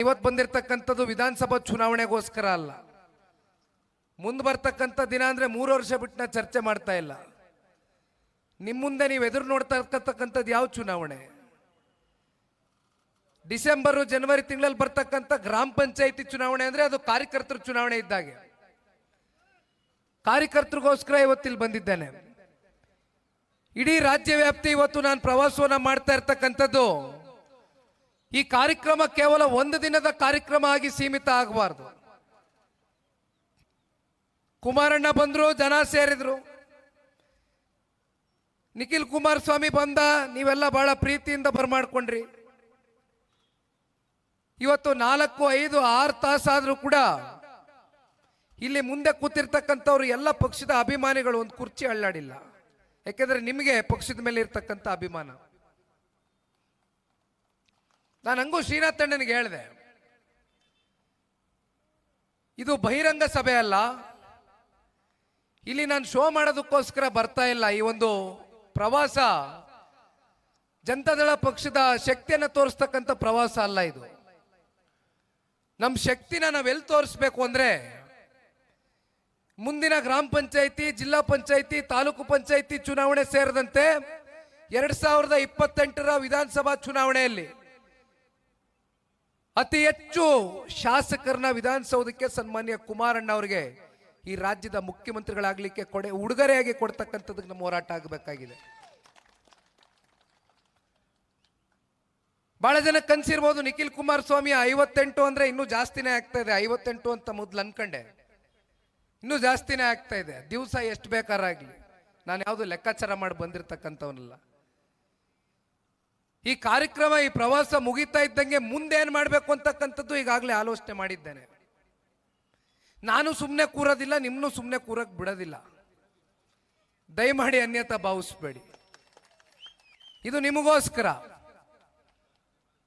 ಇವತ್ತು ಬಂದಿರತಕ್ಕಂಥದ್ದು ವಿಧಾನಸಭಾ ಚುನಾವಣೆಗೋಸ್ಕರ ಅಲ್ಲ. ಮುಂದೆ ಬರ್ತಕ್ಕಂಥ ದಿನ ಅಂದ್ರೆ ಮೂರು ವರ್ಷ ಬಿಟ್ಟು ನಾ ಚರ್ಚೆ ಮಾಡ್ತಾ ಇಲ್ಲ. ನಿಮ್ಮ ಮುಂದೆ ನೀವು ಎದುರು ನೋಡ್ತಾ ಯಾವ ಚುನಾವಣೆ? ಡಿಸೆಂಬರು, ಜನವರಿ ತಿಂಗಳಲ್ಲಿ ಬರ್ತಕ್ಕಂಥ ಗ್ರಾಮ ಪಂಚಾಯಿತಿ ಚುನಾವಣೆ ಅಂದ್ರೆ ಅದು ಕಾರ್ಯಕರ್ತರ ಚುನಾವಣೆ ಇದ್ದಾಗೆ. ಕಾರ್ಯಕರ್ತರಿಗೋಸ್ಕರ ಇವತ್ತಿಲ್ಲಿ ಬಂದಿದ್ದೇನೆ. ಇಡೀ ರಾಜ್ಯ ವ್ಯಾಪ್ತಿ ಇವತ್ತು ನಾನು ಪ್ರವಾಸವನ್ನು ಮಾಡ್ತಾ ಇರ್ತಕ್ಕಂಥದ್ದು ಈ ಕಾರ್ಯಕ್ರಮ ಕೇವಲ ಒಂದು ದಿನದ ಕಾರ್ಯಕ್ರಮ ಆಗಿ ಸೀಮಿತ ಆಗಬಾರ್ದು. ಕುಮಾರಣ್ಣ ಬಂದ್ರು, ಜನ ಸೇರಿದ್ರು. ನಿಖಿಲ್ ಕುಮಾರಸ್ವಾಮಿ ಬಂದ, ನೀವೆಲ್ಲ ಬಹಳ ಪ್ರೀತಿಯಿಂದ ಬರ್ಮಾಡ್ಕೊಂಡ್ರಿ. ಇವತ್ತು ನಾಲ್ಕು, ಐದು, ಆರು ತಾಸಾದ್ರೂ ಕೂಡ ಇಲ್ಲಿ ಮುಂದೆ ಕೂತಿರ್ತಕ್ಕಂಥವ್ರು ಎಲ್ಲ ಪಕ್ಷದ ಅಭಿಮಾನಿಗಳು ಒಂದು ಕುರ್ಚಿ ಅಳ್ಳಾಡಿಲ್ಲ. ಯಾಕೆಂದ್ರೆ ನಿಮಗೆ ಪಕ್ಷದ ಮೇಲೆ ಇರ್ತಕ್ಕಂಥ ಅಭಿಮಾನ. ನಾನು ಹಂಗೂ ಶ್ರೀನಾಥ್ ತಂಡನಿಗೆ ಹೇಳಿದೆ. ಇದು ಬಹಿರಂಗ ಸಭೆ ಅಲ್ಲ. ಇಲ್ಲಿ ನಾನು ಶೋ ಮಾಡೋದಕ್ಕೋಸ್ಕರ ಬರ್ತಾ ಇಲ್ಲ. ಈ ಒಂದು ಪ್ರವಾಸ ಜನತಾದಳ ಪಕ್ಷದ ಶಕ್ತಿಯನ್ನು ತೋರಿಸ್ತಕ್ಕಂಥ ಪ್ರವಾಸ ಅಲ್ಲ ಇದು. ನಮ್ಮ ಶಕ್ತಿನ ನಾವೆಲ್ಲಿ ತೋರಿಸ್ಬೇಕು ಅಂದ್ರೆ ಮುಂದಿನ ಗ್ರಾಮ ಪಂಚಾಯಿತಿ, ಜಿಲ್ಲಾ ಪಂಚಾಯಿತಿ, ತಾಲೂಕು ಪಂಚಾಯಿತಿ ಚುನಾವಣೆ ಸೇರಿದಂತೆ ಎರಡ್ ಸಾವಿರದ ಇಪ್ಪತ್ತೆಂಟರ ವಿಧಾನಸಭಾ ಚುನಾವಣೆಯಲ್ಲಿ ಅತಿ ಹೆಚ್ಚು ಶಾಸಕರನ್ನ ವಿಧಾನಸೌಧಕ್ಕೆ ಸನ್ಮಾನ್ಯ ಕುಮಾರಣ್ಣ ಅವರಿಗೆ ಈ ರಾಜ್ಯದ ಮುಖ್ಯಮಂತ್ರಿಗಳಾಗಲಿಕ್ಕೆ ಕೊಡೆ, ಉಡುಗೊರೆಯಾಗಿ ಕೊಡ್ತಕ್ಕಂಥದ್ದು ನಮ್ಮ ಹೋರಾಟ ಆಗಬೇಕಾಗಿದೆ. ಬಹಳ ಜನ ಕನ್ಸಿರ್ಬೋದು, ನಿಖಿಲ್ ಕುಮಾರಸ್ವಾಮಿ ಐವತ್ತೆಂಟು ಅಂದ್ರೆ ಇನ್ನೂ ಜಾಸ್ತಿನೇ ಆಗ್ತಾ ಇದೆ, ಐವತ್ತೆಂಟು ಅಂತ ಮೊದ್ಲು ಅನ್ಕಂಡೆ. ಇನ್ನೂ ಜಾಸ್ತಿನೇ ಆಗ್ತಾ ಇದೆ, ದಿವಸ ಎಷ್ಟು ಬೇಕಾರಾಗ್ಲಿ ನಾನು ಯಾವುದು ಲೆಕ್ಕಾಚಾರ ಮಾಡಿ ಬಂದಿರತಕ್ಕಂಥವನಲ್ಲ. ಈ ಕಾರ್ಯಕ್ರಮ, ಈ ಪ್ರವಾಸ ಮುಗಿತಾ ಇದ್ದಂಗೆ ಮುಂದೆ ಏನ್ ಮಾಡಬೇಕು ಅಂತಕ್ಕಂಥದ್ದು ಈಗಾಗಲೇ ಆಲೋಚನೆ ಮಾಡಿದ್ದೇನೆ. ನಾನು ಸುಮ್ಮನೆ ಕೂರೋದಿಲ್ಲ ನಿಮ್ಮನ್ನು ಸುಮ್ಮನೆ ಕೂರಕ್ಕೆ ಬಿಡೋದಿಲ್ಲ. ದಯಮಾಡಿ ಅನ್ಯತಾ ಭಾವಿಸ್ಬೇಡಿ. ಇದು ನಿಮಗೋಸ್ಕರ.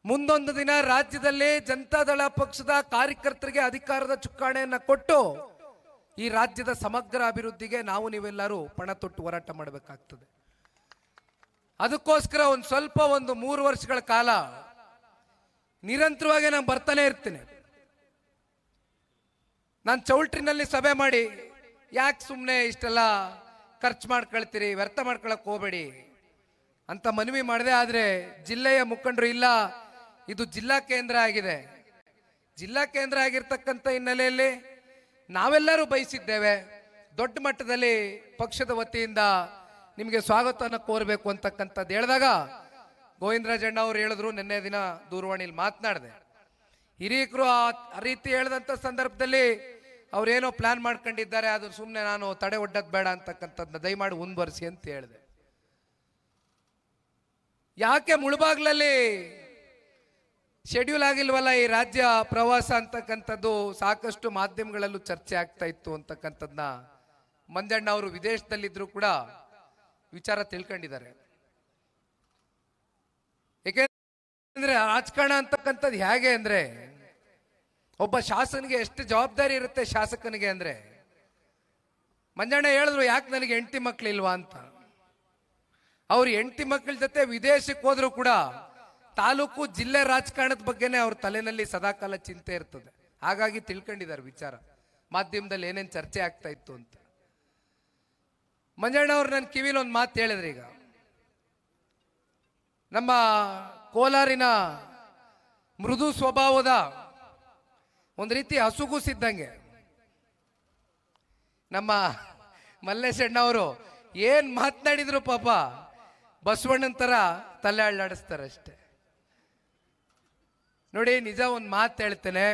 ಮುಂದೊಂದು ದಿನ ರಾಜ್ಯದಲ್ಲಿ ಜನತಾದಳ ಪಕ್ಷದ ಕಾರ್ಯಕರ್ತರಿಗೆ ಅಧಿಕಾರದ ಚುಕ್ಕಾಣೆಯನ್ನ ಕೊಟ್ಟು ಈ ರಾಜ್ಯದ ಸಮಗ್ರ ಅಭಿವೃದ್ಧಿಗೆ ನಾವು ನೀವೆಲ್ಲರೂ ಪಣ ತೊಟ್ಟು ಹೋರಾಟ ಮಾಡಬೇಕಾಗ್ತದೆ. ಅದಕ್ಕೋಸ್ಕರ ಒಂದು ಸ್ವಲ್ಪ ಒಂದು ಮೂರು ವರ್ಷಗಳ ಕಾಲ ನಿರಂತರವಾಗಿ ನಾನು ಬರ್ತಾನೆ ಇರ್ತೇನೆ. ನಾನು ಚೌಲ್ಟ್ರಿನಲ್ಲಿ ಸಭೆ ಮಾಡಿ, ಯಾಕೆ ಸುಮ್ಮನೆ ಇಷ್ಟೆಲ್ಲ ಖರ್ಚು ಮಾಡ್ಕೊಳ್ತೀರಿ, ವ್ಯರ್ಥ ಮಾಡ್ಕೊಳಕ್ ಹೋಗಬೇಡಿ ಅಂತ ಮನವಿ ಮಾಡಿದೆ, ಆದ್ರೆ ಜಿಲ್ಲೆಯ ಮುಖಂಡರು ಇಲ್ಲ, ಇದು ಜಿಲ್ಲಾ ಕೇಂದ್ರ ಆಗಿದೆ. ಜಿಲ್ಲಾ ಕೇಂದ್ರ ಆಗಿರ್ತಕ್ಕಂಥ ಹಿನ್ನೆಲೆಯಲ್ಲಿ ನಾವೆಲ್ಲರೂ ಬಯಸಿದ್ದೇವೆ, ದೊಡ್ಡ ಮಟ್ಟದಲ್ಲಿ ಪಕ್ಷದ ವತಿಯಿಂದ ನಿಮಗೆ ಸ್ವಾಗತವನ್ನು ಕೋರಬೇಕು ಅಂತಕ್ಕಂಥದ್ದು ಹೇಳಿದಾಗ ಗೋವಿಂದರಾಜಣ್ಣ ಅವರು ಹೇಳಿದ್ರು, ನಿನ್ನೆ ದಿನ ದೂರವಾಣಿಯಲ್ಲಿ ಮಾತನಾಡಿದೆ. ಹಿರಿಯಕರು ಆ ರೀತಿ ಹೇಳಿದಂಥ ಸಂದರ್ಭದಲ್ಲಿ ಅವರೇನೋ ಪ್ಲಾನ್ ಮಾಡ್ಕೊಂಡಿದ್ದಾರೆ ಅದು ಸುಮ್ಮನೆ ನಾನು ತಡೆ ಒಡ್ಡದ್ ಬೇಡ ಅಂತಕ್ಕಂಥದ್ದನ್ನ ದಯಮಾಡಿ ಮುಂದುವರಿಸಿ ಅಂತ ಹೇಳಿದೆ. ಯಾಕೆ ಮುಳುಬಾಗ್ಲಲ್ಲಿ ಶೆಡ್ಯೂಲ್ ಆಗಿಲ್ವಲ್ಲ ಈ ರಾಜ್ಯ ಪ್ರವಾಸ ಅಂತಕ್ಕಂಥದ್ದು? ಸಾಕಷ್ಟು ಮಾಧ್ಯಮಗಳಲ್ಲೂ ಚರ್ಚೆ ಆಗ್ತಾ ಇತ್ತು ಅಂತಕ್ಕಂಥದ್ದನ್ನ ಮಂಜಣ್ಣ ಅವರು ವಿದೇಶದಲ್ಲಿದ್ರು ಕೂಡ ವಿಚಾರ ತಿಳ್ಕೊಂಡಿದ್ದಾರೆ. ಏಕೆಂದ್ರೆ ರಾಜಕಾರಣ ಅಂತಕ್ಕಂಥದ್ದು ಹೇಗೆ ಅಂದ್ರೆ, ಒಬ್ಬ ಶಾಸನಿಗೆ ಎಷ್ಟು ಜವಾಬ್ದಾರಿ ಇರುತ್ತೆ ಶಾಸಕನಿಗೆ ಅಂದ್ರೆ, ಮಂಜಣ್ಣ ಹೇಳಿದ್ರು ಯಾಕೆ ನನಗೆ ಹೆಂಡತಿ ಮಕ್ಳಿಲ್ವಾ ಅಂತ. ಅವ್ರ ಹೆಂಡತಿ ಮಕ್ಕಳ ಜೊತೆ ವಿದೇಶಕ್ಕೆ ಹೋದ್ರು ಕೂಡ ತಾಲೂಕು ಜಿಲ್ಲೆ ರಾಜಕಾರಣದ ಬಗ್ಗೆನೇ ಅವ್ರ ತಲೆನಲ್ಲಿ ಸದಾಕಾಲ ಚಿಂತೆ ಇರ್ತದೆ. ಹಾಗಾಗಿ ತಿಳ್ಕೊಂಡಿದ್ದಾರೆ ವಿಚಾರ. ಮಾಧ್ಯಮದಲ್ಲಿ ಏನೇನು ಚರ್ಚೆ ಆಗ್ತಾ ಇತ್ತು ಅಂತ. ಮಂಜಣ್ಣ ಅವ್ರು ನನ್ನ ಕಿವಿಲಿ ಒಂದು ಮಾತು ಹೇಳಿದ್ರಿ ಈಗ. ನಮ್ಮ ಕೋಲಾರಿನ ಮೃದು ಸ್ವಭಾವದ ಒಂದು ರೀತಿ ಹಸುಗುಸಿದ್ದಂಗೆ ನಮ್ಮ ಮಲ್ಲೇಶಣ್ಣ ಏನು ಮಾತನಾಡಿದ್ರು ಪಾಪ, ಬಸವಣ್ಣನ ತರ ತಲೆ ಅಳ್ಳಾಡಿಸ್ತಾರೆ ಅಷ್ಟೇ ನೋಡಿ, ನಿಜ ಒಂದು ಮಾತು ಹೇಳ್ತೇನೆ.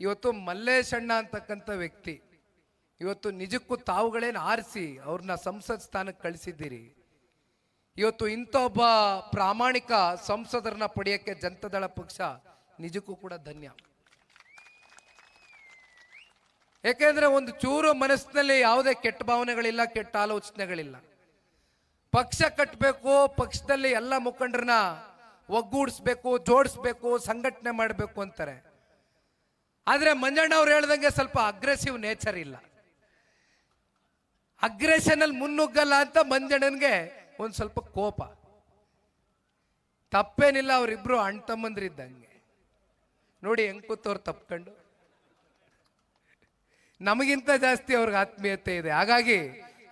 ಇವತ್ತು ಮಲ್ಲೇಶಣ್ಣ ಅಂತಕ್ಕಂಥ ವ್ಯಕ್ತಿ ಇವತ್ತು ನಿಜಕ್ಕೂ ತಾವುಗಳೇನು ಆರಿಸಿ ಅವ್ರನ್ನ ಸಂಸತ್ ಸ್ಥಾನಕ್ಕೆ ಕಳಿಸಿದ್ದೀರಿ. ಇವತ್ತು ಇಂಥ ಒಬ್ಬ ಪ್ರಾಮಾಣಿಕ ಸಂಸದರನ್ನ ಪಡೆಯಕ್ಕೆ ಜನತಾದಳ ಪಕ್ಷ ನಿಜಕ್ಕೂ ಕೂಡ ಧನ್ಯ. ಯಾಕೆಂದ್ರೆ ಒಂದು ಚೂರು ಮನಸ್ಸಿನಲ್ಲಿ ಯಾವುದೇ ಕೆಟ್ಟ ಭಾವನೆಗಳಿಲ್ಲ, ಕೆಟ್ಟ ಆಲೋಚನೆಗಳಿಲ್ಲ. ಪಕ್ಷ ಕಟ್ಟಬೇಕು ಪಕ್ಷದಲ್ಲಿ ಎಲ್ಲ ಮುಖಂಡರನ್ನ ಒಗ್ಗೂಡಿಸ್ಬೇಕು, ಜೋಡಿಸ್ಬೇಕು, ಸಂಘಟನೆ ಮಾಡಬೇಕು ಅಂತಾರೆ. ಆದರೆ ಮಂಜಣ್ಣ ಅವ್ರು ಹೇಳ್ದಂಗೆ ಸ್ವಲ್ಪ ಅಗ್ರೆಸಿವ್ ನೇಚರ್ ಇಲ್ಲ. ಅಗ್ರೆಷನ್ ಅಲ್ಲಿ ಮುನ್ನುಗ್ಗಲ್ಲ ಅಂತ ಮಂಜಣ್ಣನ್ಗೆ ಒಂದು ಸ್ವಲ್ಪ ಕೋಪ. ತಪ್ಪೇನಿಲ್ಲ, ಅವರಿಬ್ರು ಅಣ್ಣ ತಮ್ಮಂದ್ರಿದ್ದಂಗೆ ನೋಡಿ ಹೆಂಗ್ ಕೂತವ್ರು ತಪ್ಕೊಂಡು ನಮಗಿಂತ ಜಾಸ್ತಿ ಅವ್ರಿಗೆ ಆತ್ಮೀಯತೆ ಇದೆ. ಹಾಗಾಗಿ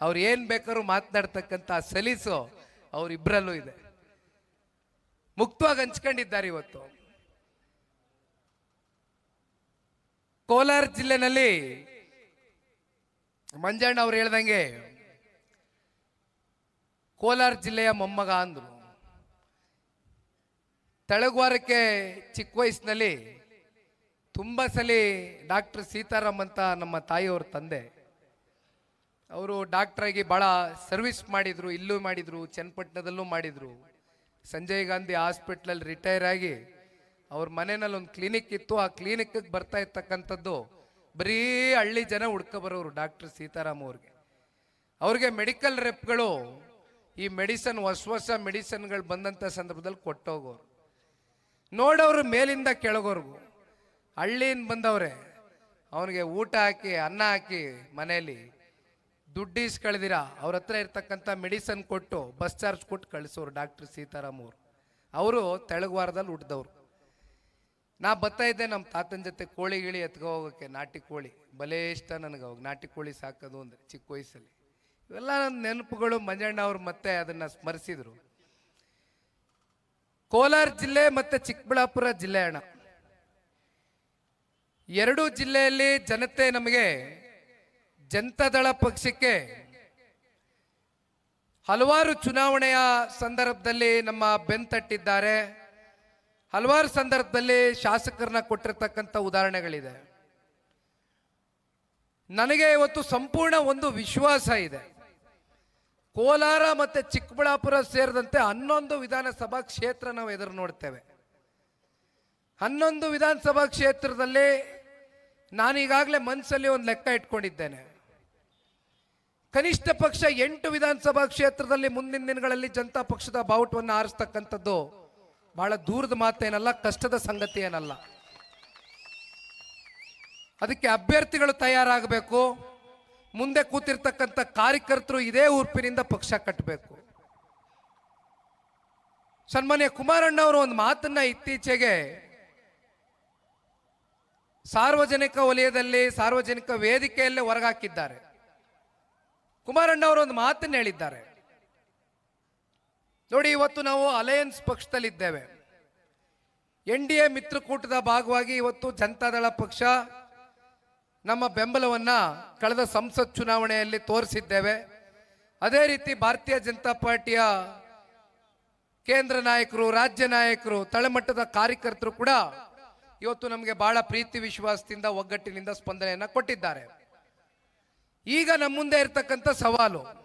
ಅವ್ರು ಏನು ಬೇಕಾದ್ರೂ ಮಾತನಾಡ್ತಕ್ಕಂಥ ಸಲೀಸು ಅವರಿಬ್ಬರಲ್ಲೂ ಇದೆ. ಮುಕ್ತವಾಗಿ ಹಂಚ್ಕೊಂಡಿದ್ದಾರೆ ಇವತ್ತು. ಕೋಲಾರ ಜಿಲ್ಲೆನಲ್ಲಿ ಮಂಜಣ್ಣ ಅವ್ರು ಹೇಳ್ದಂಗೆ, ಕೋಲಾರ ಜಿಲ್ಲೆಯ ಮೊಮ್ಮಗ ಅಂದರು. ತಳಗ್ವಾರಕ್ಕೆ ಚಿಕ್ಕ ವಯಸ್ಸಿನಲ್ಲಿ ತುಂಬ ಸಲ ಡಾಕ್ಟರ್ ಸೀತಾರಾಮ್ ಅಂತ ನಮ್ಮ ತಾಯಿಯವ್ರ ತಂದೆ. ಅವರು ಡಾಕ್ಟ್ರಾಗಿ ಭಾಳ ಸರ್ವಿಸ್ ಮಾಡಿದ್ರು, ಇಲ್ಲೂ ಮಾಡಿದ್ರು, ಚನ್ನಪಟ್ಟಣದಲ್ಲೂ ಮಾಡಿದ್ರು. ಸಂಜಯ್ ಗಾಂಧಿ ಹಾಸ್ಪಿಟ್ಲಲ್ಲಿ ರಿಟೈರ್ ಆಗಿ ಅವ್ರ ಮನೆಯಲ್ಲಿ ಒಂದು ಕ್ಲಿನಿಕ್ ಇತ್ತು. ಆ ಕ್ಲಿನಿಕ್ಗೆ ಬರ್ತಾ ಇರ್ತಕ್ಕಂಥದ್ದು ಬರೀ ಹಳ್ಳಿ ಜನ ಹುಡ್ಕ ಬರೋರು ಡಾಕ್ಟರ್ ಸೀತಾರಾಮ್ ಅವ್ರಿಗೆ. ಅವ್ರಿಗೆ ಮೆಡಿಕಲ್ ರೆಪ್ಗಳು, ಈ ಮೆಡಿಸನ್, ಹೊಸ ಹೊಸ ಮೆಡಿಸನ್ಗಳು ಬಂದಂಥ ಸಂದರ್ಭದಲ್ಲಿ ಕೊಟ್ಟೋಗೋರು. ನೋಡೋರು ಮೇಲಿಂದ ಕೆಳಗೋರ್ಗು. ಹಳ್ಳಿಯಿಂದ ಬಂದವ್ರೆ, ಅವನಿಗೆ ಊಟ ಹಾಕಿ, ಅನ್ನ ಹಾಕಿ ಮನೆಯಲ್ಲಿ ದುಡ್ಡು ಇಸ್ಕಳ್ದಿರ? ಅವ್ರ ಹತ್ರ ಇರ್ತಕ್ಕಂಥ ಮೆಡಿಸನ್ ಕೊಟ್ಟು, ಬಸ್ ಚಾರ್ಜ್ ಕೊಟ್ಟು ಕಳಿಸೋರು ಡಾಕ್ಟರ್ ಸೀತಾರಾಮ್ ಅವರು. ಅವರು ತೆಳಗವಾರದಲ್ಲಿ ಹುಟ್ಟಿದವ್ರು ನಾ ಬರ್ತಾ ಇದ್ದೆ ನಮ್ಮ ತಾತನ ಜೊತೆ ಕೋಳಿ ಗಿಳಿ ಎತ್ಕೊ ಹೋಗೋಕ್ಕೆ ನಾಟಿ ಕೋಳಿ. ಬಲೇ ಇಷ್ಟ ನನಗೆ ಅವಾಗ. ನಾಟಿ ಕೋಳಿ ಸಾಕೋದು ಅಂದ್ರೆ ಚಿಕ್ಕ ವಯಸ್ಸಲ್ಲಿ. ಇವೆಲ್ಲ ನನ್ನ ನೆನಪುಗಳು. ಮಂಜಣ್ಣ ಅವರು ಮತ್ತೆ ಅದನ್ನು ಸ್ಮರಿಸಿದರು. ಕೋಲಾರ ಜಿಲ್ಲೆ ಮತ್ತು ಚಿಕ್ಕಬಳ್ಳಾಪುರ ಜಿಲ್ಲೆ ಅಣ್ಣ. ಎರಡೂ ಜಿಲ್ಲೆಯಲ್ಲಿ ಜನತೆ ನಮಗೆ ಜನತಾದಳ ಪಕ್ಷಕ್ಕೆ ಹಲವಾರು ಚುನಾವಣೆಯ ಸಂದರ್ಭದಲ್ಲಿ ನಮ್ಮ ಬೆಂತಟ್ಟಿದ್ದಾರೆ ಹಲವಾರು ಸಂದರ್ಭದಲ್ಲಿ ಶಾಸಕರನ್ನ ಕೊಟ್ಟಿರ್ತಕ್ಕಂಥ ಉದಾಹರಣೆಗಳಿದೆ. ನನಗೆ ಇವತ್ತು ಸಂಪೂರ್ಣ ಒಂದು ವಿಶ್ವಾಸ ಇದೆ. ಕೋಲಾರ ಮತ್ತೆ ಚಿಕ್ಕಬಳ್ಳಾಪುರ ಸೇರಿದಂತೆ ಹನ್ನೊಂದು ವಿಧಾನಸಭಾ ಕ್ಷೇತ್ರ ನಾವು ಎದುರು ನೋಡ್ತೇವೆ. ಹನ್ನೊಂದು ವಿಧಾನಸಭಾ ಕ್ಷೇತ್ರದಲ್ಲಿ ನಾನೀಗಾಗಲೇ ಮನಸ್ಸಲ್ಲಿ ಒಂದು ಲೆಕ್ಕ ಇಟ್ಕೊಂಡಿದ್ದೇನೆ. ಕನಿಷ್ಠ ಪಕ್ಷ ಎಂಟು ವಿಧಾನಸಭಾ ಕ್ಷೇತ್ರದಲ್ಲಿ ಮುಂದಿನ ದಿನಗಳಲ್ಲಿ ಜನತಾ ಪಕ್ಷದ ಬಾವುಟವನ್ನು ಆರಿಸ್ತಕ್ಕಂಥದ್ದು ಬಹಳ ದೂರದ ಮಾತೇನಲ್ಲ, ಕಷ್ಟದ ಸಂಗತಿ ಏನಲ್ಲ ಅದಕ್ಕೆ ಅಭ್ಯರ್ಥಿಗಳು ತಯಾರಾಗಬೇಕು. ಮುಂದೆ ಕೂತಿರ್ತಕ್ಕಂಥ ಕಾರ್ಯಕರ್ತರು ಇದೇ ಉರ್ಪಿನಿಂದ ಪಕ್ಷ ಕಟ್ಟಬೇಕು. ಸನ್ಮಾನ್ಯ ಕುಮಾರಣ್ಣ ಅವರು ಒಂದು ಮಾತನ್ನ ಇತ್ತೀಚೆಗೆ ಸಾರ್ವಜನಿಕ ವಲಯದಲ್ಲಿ, ಸಾರ್ವಜನಿಕ ವೇದಿಕೆಯಲ್ಲೇ ಹೊರಗಾಕಿದ್ದಾರೆ. ಕುಮಾರಣ್ಣ ಅವರು ಒಂದು ಮಾತನ್ನ ಹೇಳಿದ್ದಾರೆ. ನೋಡಿ, ಇವತ್ತು ನಾವು ಅಲಯನ್ಸ್ ಪಕ್ಷದಲ್ಲಿದ್ದೇವೆ. ಎನ್ ಡಿ ಎ ಮಿತ್ರಕೂಟದ ಭಾಗವಾಗಿ ಇವತ್ತು ಜನತಾದಳ ಪಕ್ಷ ನಮ್ಮ ಬೆಂಬಲವನ್ನ ಕಳೆದ ಸಂಸತ್ ಚುನಾವಣೆಯಲ್ಲಿ ತೋರಿಸಿದ್ದೇವೆ. ಅದೇ ರೀತಿ ಭಾರತೀಯ ಜನತಾ ಪಾರ್ಟಿಯ ಕೇಂದ್ರ ನಾಯಕರು, ರಾಜ್ಯ ನಾಯಕರು, ತಳಮಟ್ಟದ ಕಾರ್ಯಕರ್ತರು ಕೂಡ ಇವತ್ತು ನಮಗೆ ಬಹಳ ಪ್ರೀತಿ ವಿಶ್ವಾಸದಿಂದ, ಒಗ್ಗಟ್ಟಿನಿಂದ ಸ್ಪಂದನೆಯನ್ನ ಕೊಟ್ಟಿದ್ದಾರೆ. ಈಗ ನಮ್ಮ ಮುಂದೆ ಇರತಕ್ಕಂಥ ಸವಾಲು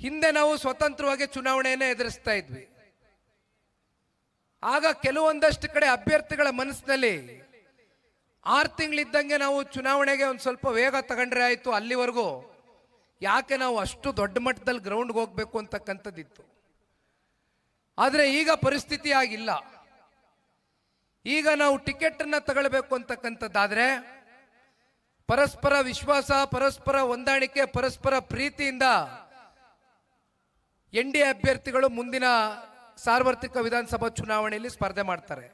ಹಿಂದೆ ನಾವು ಸ್ವತಂತ್ರವಾಗಿ ಚುನಾವಣೆಯನ್ನು ಎದುರಿಸ್ತಾ ಇದ್ವಿ. ಆಗ ಕೆಲವೊಂದಷ್ಟು ಕಡೆ ಅಭ್ಯರ್ಥಿಗಳ ಮನಸ್ಸಿನಲ್ಲಿ ಆರು ತಿಂಗಳಿದ್ದಂಗೆ ನಾವು ಚುನಾವಣೆಗೆ ಒಂದು ಸ್ವಲ್ಪ ವೇಗ ತಗೊಂಡ್ರೆ ಆಯ್ತು, ಅಲ್ಲಿವರೆಗೂ ಯಾಕೆ ನಾವು ಅಷ್ಟು ದೊಡ್ಡ ಮಟ್ಟದಲ್ಲಿ ಗ್ರೌಂಡ್ಗೆ ಹೋಗ್ಬೇಕು ಅಂತಕ್ಕಂಥದ್ದಿತ್ತು. ಆದರೆ ಈಗ ಪರಿಸ್ಥಿತಿ ಆಗಿಲ್ಲ. ಈಗ ನಾವು ಟಿಕೆಟ್ ಅನ್ನ ತಗೊಳ್ಬೇಕು ಅಂತಕ್ಕಂಥದ್ದಾದರೆ ಪರಸ್ಪರ ವಿಶ್ವಾಸ, ಪರಸ್ಪರ ಹೊಂದಾಣಿಕೆ, ಪರಸ್ಪರ ಪ್ರೀತಿಯಿಂದ ಎನ್ ಡಿ ಅಭ್ಯರ್ಥಿಗಳು ಮುಂದಿನ ಸಾರ್ವತ್ರಿಕ ವಿಧಾನಸಭಾ ಚುನಾವಣೆಯಲ್ಲಿ ಸ್ಪರ್ಧೆ ಮಾಡ್ತಾರೆ.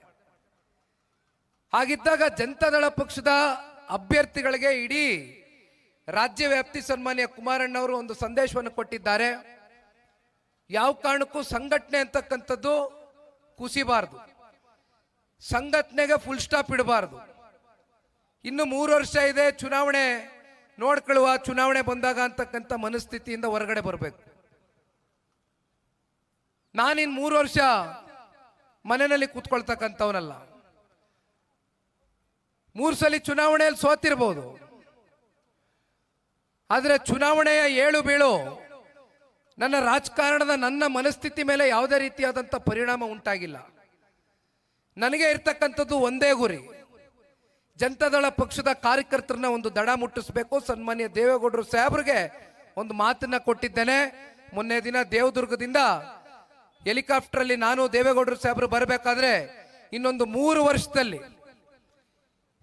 ಹಾಗಿದ್ದಾಗ ಜನತಾದಳ ಪಕ್ಷದ ಅಭ್ಯರ್ಥಿಗಳಿಗೆ ಇಡೀ ರಾಜ್ಯ ವ್ಯಾಪ್ತಿ ಸನ್ಮಾನ್ಯ ಕುಮಾರಣ್ಣ ಅವರು ಒಂದು ಸಂದೇಶವನ್ನು ಕೊಟ್ಟಿದ್ದಾರೆ. ಯಾವ ಕಾರಣಕ್ಕೂ ಸಂಘಟನೆ ಅಂತಕ್ಕಂಥದ್ದು ಕುಸಿಬಾರದು. ಸಂಘಟನೆಗೆ ಫುಲ್ ಸ್ಟಾಪ್ ಇಡಬಾರದು. ಇನ್ನು ಮೂರು ವರ್ಷ ಇದೆ, ಚುನಾವಣೆ ನೋಡ್ಕೊಳ್ಳುವ, ಚುನಾವಣೆ ಬಂದಾಗ ಅಂತಕ್ಕಂಥ ಮನಸ್ಥಿತಿಯಿಂದ ಹೊರಗಡೆ ಬರಬೇಕು. ನಾನಿನ್ ಮೂರು ವರ್ಷ ಮನೆಯಲ್ಲಿ ಕೂತ್ಕೊಳ್ತಕ್ಕಂಥವನಲ್ಲ. ಮೂರು ಸಲ ಚುನಾವಣೆಯಲ್ಲಿ ಸೋತಿರ್ಬೋದು. ಆದರೆ ಚುನಾವಣೆಯ ಏಳು ಬೀಳು ನನ್ನ ರಾಜಕಾರಣದ ನನ್ನ ಮನಸ್ಥಿತಿ ಮೇಲೆ ಯಾವುದೇ ರೀತಿಯಾದಂಥ ಪರಿಣಾಮ ಉಂಟಾಗಿಲ್ಲ. ನನಗೆ ಇರ್ತಕ್ಕಂಥದ್ದು ಒಂದೇ ಗುರಿ. ಜನತಾದಳ ಪಕ್ಷದ ಕಾರ್ಯಕರ್ತರನ್ನ ಒಂದು ದಡ ಮುಟ್ಟಿಸ್ಬೇಕು. ಸನ್ಮಾನ್ಯ ದೇವೇಗೌಡರು ಸಾಹೇಬ್ರಿಗೆ ಒಂದು ಮಾತನ್ನ ಕೊಟ್ಟಿದ್ದೇನೆ. ಮೊನ್ನೆ ದಿನ ದೇವದುರ್ಗದಿಂದ ಹೆಲಿಕಾಪ್ಟರ್ ಅಲ್ಲಿ ನಾನು ದೇವೇಗೌಡರು ಸಾಹೇಬರು ಬರಬೇಕಾದ್ರೆ ಇನ್ನೊಂದು ಮೂರು ವರ್ಷದಲ್ಲಿ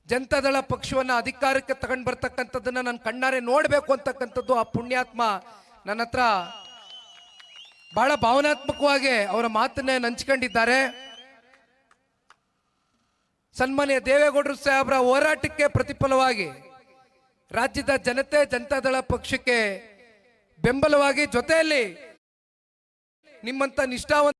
ಜನತಾದಳ ಪಕ್ಷವನ್ನ ಅಧಿಕಾರಕ್ಕೆ ತಗೊಂಡು ಬರ್ತಕ್ಕಂಥದ್ದನ್ನ ನಾನು ಕಣ್ಣಾರೆ ನೋಡಬೇಕು ಅಂತಕ್ಕಂಥದ್ದು ಆ ಪುಣ್ಯಾತ್ಮ ನನ್ನ ಹತ್ರ ಬಹಳ ಭಾವನಾತ್ಮಕವಾಗಿ ಅವರ ಮಾತನ್ನೇ ನಂಚ್ಕೊಂಡಿದ್ದಾರೆ. ಸನ್ಮಾನ್ಯ ದೇವೇಗೌಡರು ಸಾಹೇಬರ ಹೋರಾಟಕ್ಕೆ ಪ್ರತಿಫಲವಾಗಿ ರಾಜ್ಯದ ಜನತೆ, ಜನತಾದಳ ಪಕ್ಷಕ್ಕೆ ಬೆಂಬಲವಾಗಿ ಜೊತೆಯಲ್ಲಿ ನಿಮ್ಮಂತ ನಿಷ್ಠಾವಂತ